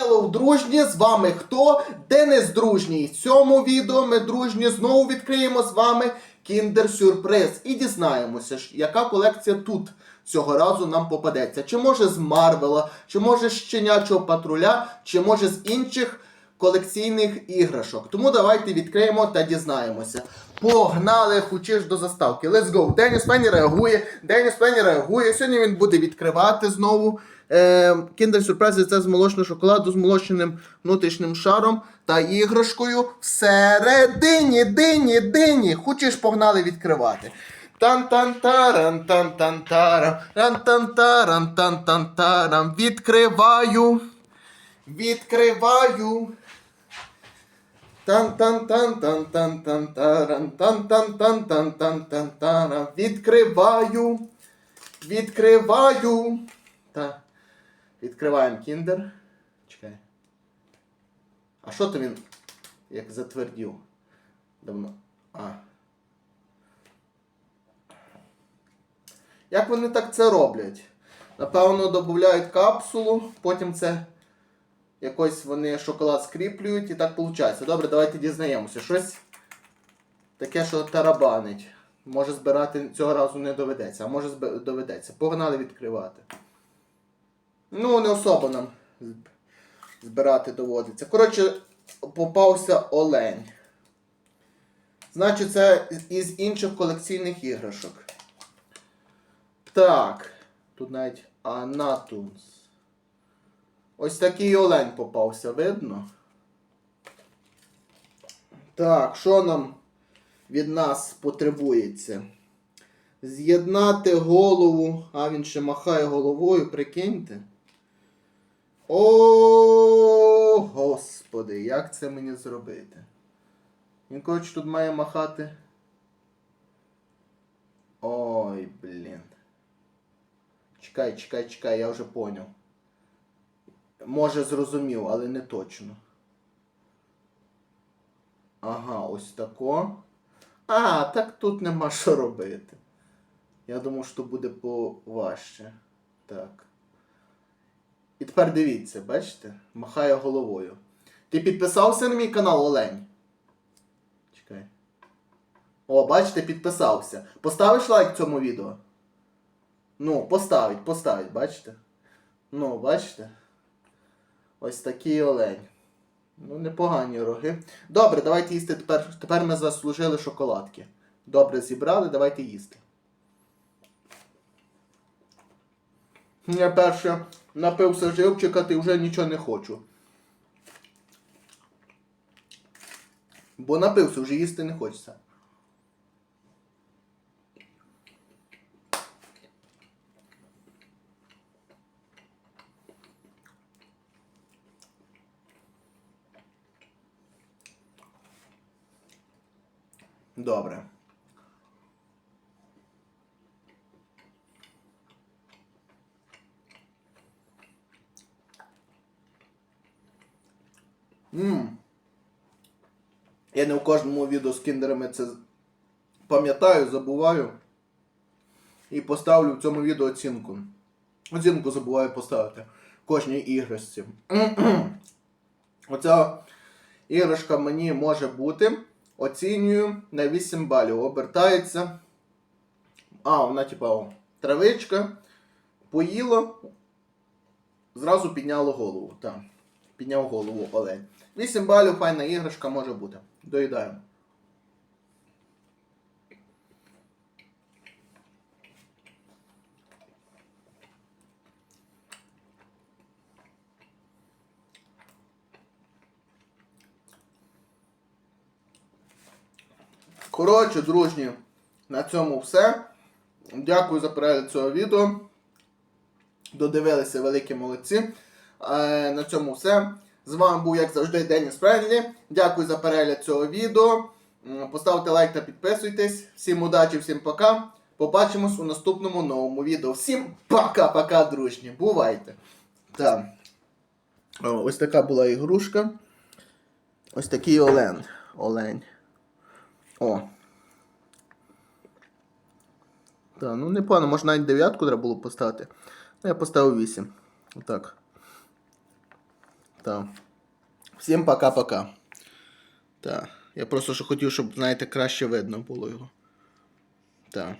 Hello, дружні, з вами хто? Денис Дружній. В цьому відео ми дружні знову відкриємо з вами Kinder Сюрприз і дізнаємося, яка колекція тут цього разу нам попадеться. Чи може з Марвела, чи може з щенячого патруля, чи може з інших колекційних іграшок. Тому давайте відкриємо та дізнаємося. Погнали, хочеш до заставки. Let's go. Деніс Пенні реагує. Деніс Пенні реагує. Сьогодні він буде відкривати знову. Е, Kinder Surprise це з молочного шоколаду з молочним внутрішнім шаром та іграшкою всередині, дині, дині. Хочеш погнали відкривати. тан тан таран тан тан тарам ран тан таран тан тан тарам Відкриваю. Відкриваю. Тан тан тан тан тан тан таран тан тан тан тан тан тан тарам Відкриваю. Відкриваю. Та. Відкриваємо кіндер. Чекай. А що то він як затвердів? Давно. А. Як вони так це роблять? Напевно, додають капсулу, потім це якось вони шоколад скріплюють і так виходить. Добре, давайте дізнаємося. Щось таке, що тарабанить. Може збирати цього разу не доведеться, а може доведеться. Погнали відкривати. Ну, не особо нам збирати доводиться. Коротше, попався олень. Значить, це із інших колекційних іграшок. Так. Тут навіть Анатунс. Ось такий олень попався, видно? Так, що нам від нас потребується? З'єднати голову. А він ще махає головою, прикиньте. О, господи, як це мені зробити? Він коротше тут має махати. Ой, блін. Чекай, чекай, чекай, я вже поняв. Може зрозумів, але не точно. Ага, ось тако. А, так тут нема що робити. Я думав, що буде поважче. Так. І тепер дивіться, бачите? Махає головою. Ти підписався на мій канал Олень? Чекай. О, бачите, підписався. Поставиш лайк цьому відео? Ну, поставить, поставить, бачите? Ну, бачите? Ось такий олень. Ну, непогані роги. Добре, давайте їсти тепер. Тепер ми заслужили шоколадки. Добре зібрали, давайте їсти. Я перше напився живчика, ти вже нічого не хочу. Бо напився, вже їсти не хочеться. Добре. Ммм. Я не у кожному відео з кіндерами це пам'ятаю, забуваю. І поставлю в цьому відео оцінку. Оцінку забуваю поставити кожній іграшці. Оця іграшка мені може бути. Оцінюю на 8 балів. Обертається. А, вона типа травичка. Поїло. Зразу підняло голову. Так. Підняв голову олень. 8 балів, файна іграшка може бути. Доїдаємо. Коротше, дружні, на цьому все. Дякую за перегляд цього відео. Додивилися великі молодці. Е, на цьому все. З вами був, як завжди, Деніс Френдлі. Дякую за перегляд цього відео. Поставте лайк та підписуйтесь. Всім удачі, всім пока. Побачимось у наступному новому відео. Всім пока-пока, дружні. Бувайте. Так. Ось така була ігрушка. Ось такий олень. Олень. О. Так, ну непогано, може навіть дев'ятку треба було поставити. Ну, я поставив 8. Отак. Так. Всім пока-пока. Так. Я просто що хотів, щоб, знаєте, краще видно було його. Так.